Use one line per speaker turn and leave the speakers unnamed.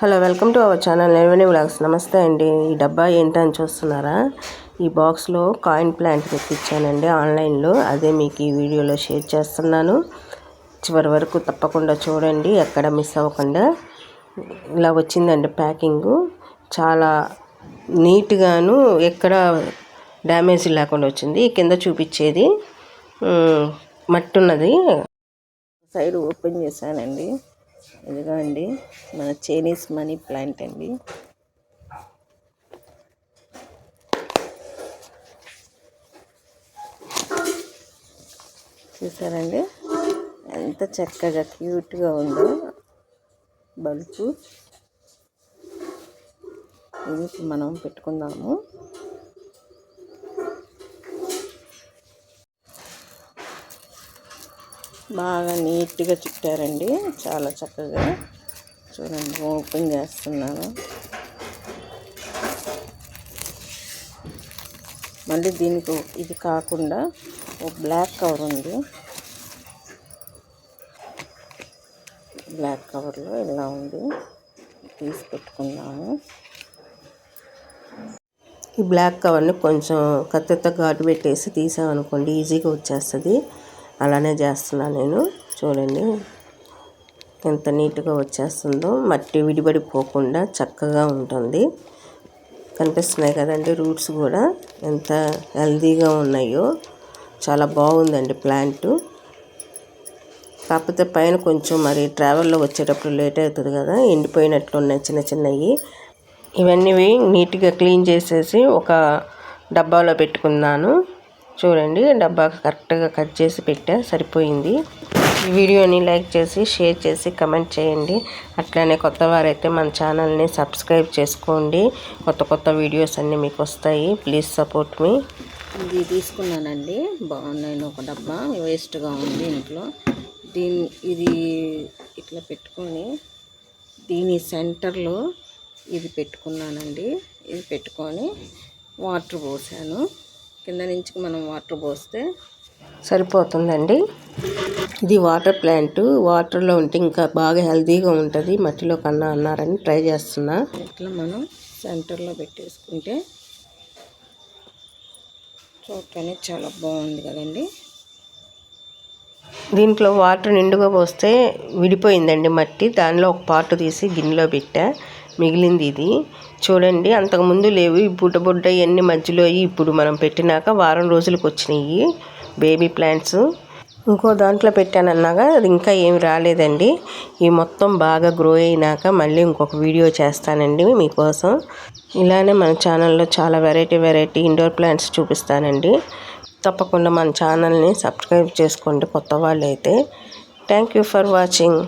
Hello welcome to our channel revenue blogs నమస్తే అండి. ఈ డబ్బా ఏంటని చూస్తున్నారా? ఈ బాక్స్లో కాయిన్ ప్లాంట్ తెప్పించానండి ఆన్లైన్లో. అదే మీకు ఈ వీడియోలో షేర్ చేస్తున్నాను. చివరి వరకు తప్పకుండా చూడండి ఎక్కడ మిస్ అవ్వకుండా. ఇలా వచ్చిందండి ప్యాకింగ్. చాలా నీట్గాను ఎక్కడ డ్యామేజ్ లేకుండా వచ్చింది. కింద చూపించేది మట్టి ఉన్నది సైడ్ ఓపెన్ చేశానండి. ఇదిగా అండి మన చైనీస్ మనీ ప్లాంట్ అండి. చూసారండి? ఎంత చక్కగా క్యూట్గా ఉందో బల్బు. ఇది మనం పెట్టుకుందాము. బాగా నీట్గా చుట్టారండి. చాలా చక్కగా చూడండి ఓపెన్ చేస్తున్నాను. మళ్ళీ దీనికి ఇది కాకుండా ఒక బ్లాక్ కవర్ ఉంది. బ్లాక్ కవర్లో ఇలా ఉంది. తీసి పెట్టుకున్నాము ఈ బ్లాక్ కవర్ని కొంచెం కత్తితో ఘాటు పెట్టేసి తీసామనుకోండి ఈజీగా వచ్చేస్తుంది. అలానే చేస్తున్నాను నేను. చూడండి ఎంత నీట్గా వచ్చేస్తుందో. మట్టి విడిపడిపోకుండా చక్కగా ఉంటుంది. కనిపిస్తున్నాయి కదండి రూట్స్ కూడా. ఎంత హెల్దీగా ఉన్నాయో. చాలా బాగుందండి ప్లాంట్. కాకపోతే పైన కొంచెం మరి ట్రావెల్లో వచ్చేటప్పుడు లేట్ అవుతుంది కదా. ఎండిపోయినట్లు ఉన్నాయి చిన్న చిన్నవి. ఇవన్నీ నీట్గా క్లీన్ చేసేసి ఒక డబ్బాలో పెట్టుకున్నాను. చూడండి డబ్బా కరెక్ట్గా కట్ చేసి పెట్టా సరిపోయింది. ఈ వీడియోని లైక్ చేసి షేర్ చేసి కమెంట్ చేయండి. అట్లానే కొత్త వారైతే మన ఛానల్ని సబ్స్క్రైబ్ చేసుకోండి. కొత్త కొత్త వీడియోస్ అన్నీ మీకు వస్తాయి. Please support me. ఇది తీసుకున్నానండి. బాగున్నాయి ఒక డబ్బా. వేస్ట్గా ఉంది ఇంట్లో. దీని ఇది ఇట్లా పెట్టుకొని దీని సెంటర్లో ఇది పెట్టుకున్నానండి. ఇది పెట్టుకొని వాటర్ పోసాను. కింద నుంచి మనం వాటర్ పోస్తే సరిపోతుందండి. ఇది వాటర్ ప్లాంట్. వాటర్లో ఉంటే ఇంకా బాగా హెల్తీగా ఉంటుంది. మట్టిలో కన్నా అన్నారని ట్రై చేస్తున్నా. ఇట్లా మనం సెంటర్లో పెట్టేసుకుంటే చూడటానికి చాలా బాగుంది కదండి. దీంట్లో వాటర్ నిండుగా పోస్తే విడిపోయిందండి మట్టి. దానిలో ఒక పాటు తీసి గిన్నెలో పెట్టా. మిగిలింది ఇది. చూడండి అంతకుముందు లేవు. ఈ బుడ్డ బుడ్డ ఇవన్నీ మధ్యలో ఇప్పుడు మనం పెట్టినాక వారం రోజులకు వచ్చినాయి బేబీ ప్లాంట్స్. ఇంకో దాంట్లో పెట్టానన్నాగా అది ఇంకా ఏమి రాలేదండి. ఈ మొత్తం బాగా గ్రో అయినాక మళ్ళీ ఇంకొక వీడియో చేస్తానండి మీకోసం. ఇలానే మన ఛానల్లో చాలా వెరైటీ వెరైటీ ఇండోర్ ప్లాంట్స్ చూపిస్తానండి. తప్పకుండా మన ఛానల్ని సబ్స్క్రైబ్ చేసుకోండి కొత్త వాళ్ళు అయితే థ్యాంక్ యూ ఫర్ వాచింగ్.